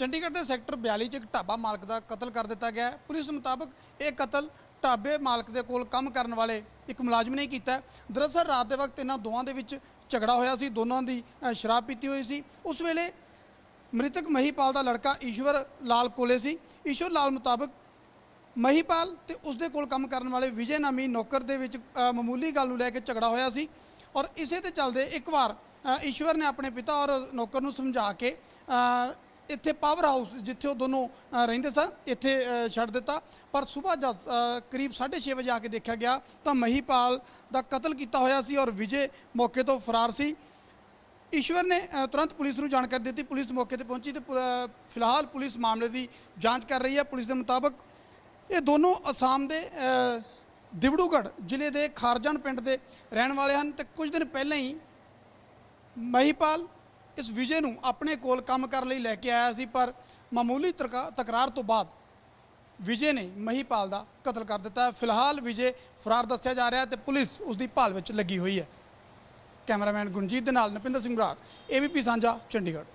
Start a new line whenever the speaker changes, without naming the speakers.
ਚੰਡੀਗੜ੍ਹ ਦੇ ਸੈਕਟਰ 42 ਚ ਇੱਕ ਢਾਬਾ ਮਾਲਕ ਦਾ ਕਤਲ ਕਰ ਦਿੱਤਾ ਗਿਆ ਪੁਲਿਸ ਮੁਤਾਬਕ ਇਹ ਕਤਲ ਢਾਬੇ ਮਾਲਕ ਦੇ ਕੋਲ ਕੰਮ ਕਰਨ ਵਾਲੇ ਇੱਕ ਮੁਲਾਜ਼ਮ ਨੇ ਕੀਤਾ ਦਰਅਸਲ ਰਾਤ ਦੇ ਵਕਤ ਇਹਨਾਂ ਦੋਵਾਂ ਦੇ ਵਿੱਚ ਝਗੜਾ ਹੋਇਆ ਸੀ, ਦੋਨਾਂ ਦੀ ਸ਼ਰਾਬ ਪੀਤੀ ਹੋਈ ਸੀ। ਉਸ ਵੇਲੇ ਮ੍ਰਿਤਕ ਮਹੀਪਾਲ ਦਾ ਲੜਕਾ ਈਸ਼ਵਰ ਲਾਲ ਕੋਲੇ ਸੀ। ਈਸ਼ਵਰ ਲਾਲ ਮੁਤਾਬਕ ਮਹੀਪਾਲ ਤੇ ਉਸਦੇ ਕੋਲ ਕੰਮ ਕਰਨ ਵਾਲੇ ਵਿਜੇ ਨਾਮੀ ਨੌਕਰ ਦੇ ਵਿੱਚ ਮਾਮੂਲੀ ਗੱਲ ਨੂੰ ਲੈ ਕੇ ਝਗੜਾ ਹੋਇਆ ਸੀ ਔਰ ਇਸੇ ਤੇ ਚੱਲਦੇ ਇੱਕ ਵਾਰ ਈਸ਼ਵਰ ਨੇ ਆਪਣੇ ਪਿਤਾ ਔਰ ਨੌਕਰ ਨੂੰ ਸਮਝਾ ਕੇ ਇੱਥੇ ਪਾਵਰ ਹਾਊਸ ਜਿੱਥੇ ਉਹ ਦੋਨੋਂ ਰਹਿੰਦੇ ਸਨ ਇੱਥੇ ਛੱਡ ਦਿੱਤਾ। ਪਰ ਸਵੇਰ ਜਦ ਅ, ਕਰੀਬ 6:30 ਵਜੇ ਆ ਕੇ ਦੇਖਿਆ ਗਿਆ ਤਾਂ ਮਹੀਪਾਲ ਦਾ ਕਤਲ ਕੀਤਾ ਹੋਇਆ ਸੀ ਔਰ ਵਿਜੇ ਮੌਕੇ ਤੋਂ ਫਰਾਰ ਸੀ। ਈਸ਼ਵਰ ਨੇ ਤੁਰੰਤ ਪੁਲਿਸ ਨੂੰ ਜਾਣਕਾਰੀ ਦਿੱਤੀ। ਪੁਲਿਸ ਮੌਕੇ ਤੇ ਪਹੁੰਚੀ ਤੇ ਪੁ- ਫਿਲਹਾਲ ਪੁਲਿਸ ਮਾਮਲੇ ਦੀ ਜਾਂਚ ਕਰ ਰਹੀ ਹੈ। ਪੁਲਿਸ ਦੇ ਮੁਤਾਬਕ ਇਹ ਦੋਨੋਂ ਅਸਾਮ ਦੇ ਅ, ਦਿਵੜੂਗੜ੍ਹ ਜ਼ਿਲ੍ਹੇ ਦੇ ਖਾਰਜਨ ਪਿੰਡ ਦੇ ਰਹਿਣ ਵਾਲੇ ਹਨ ਤੇ ਕੁਝ ਦਿਨ ਪਹਿਲਾਂ ਹੀ ਮਹੀਪਾਲ ਇਸ ਵਿਜੇ ਨੂੰ ਆਪਣੇ ਕੋਲ ਕੰਮ ਕਰਨ ਲਈ ਲੈ ਕੇ ਆਇਆ ਸੀ, ਪਰ ਮਾਮੂਲੀ ਤਰਕਾ- ਤਕਰਾਰ ਤੋਂ ਬਾਅਦ ਵਿਜੇ ਨੇ ਮਹੀਪਾਲ ਦਾ ਕਤਲ ਕਰ ਦਿੱਤਾ ਹੈ। ਫਿਲਹਾਲ ਵਿਜੇ ਫਰਾਰ ਦੱਸਿਆ ਜਾ ਰਿਹਾ ਹੈ ਤੇ ਪੁਲਿਸ ਉਸ ਦੀ ਭਾਲ ਵਿੱਚ ਲੱਗੀ ਹੋਈ ਹੈ। ਕੈਮਰਾਮੈਨ ਗੁਰਜੀਤ ਦੇ ਨਾਲ ਨਪਿੰਦਰ ਸਿੰਘ ਬਰਾੜ ਏਬੀਪੀ ਸਾਂਝਾ, ਚੰਡੀਗੜ੍ਹ।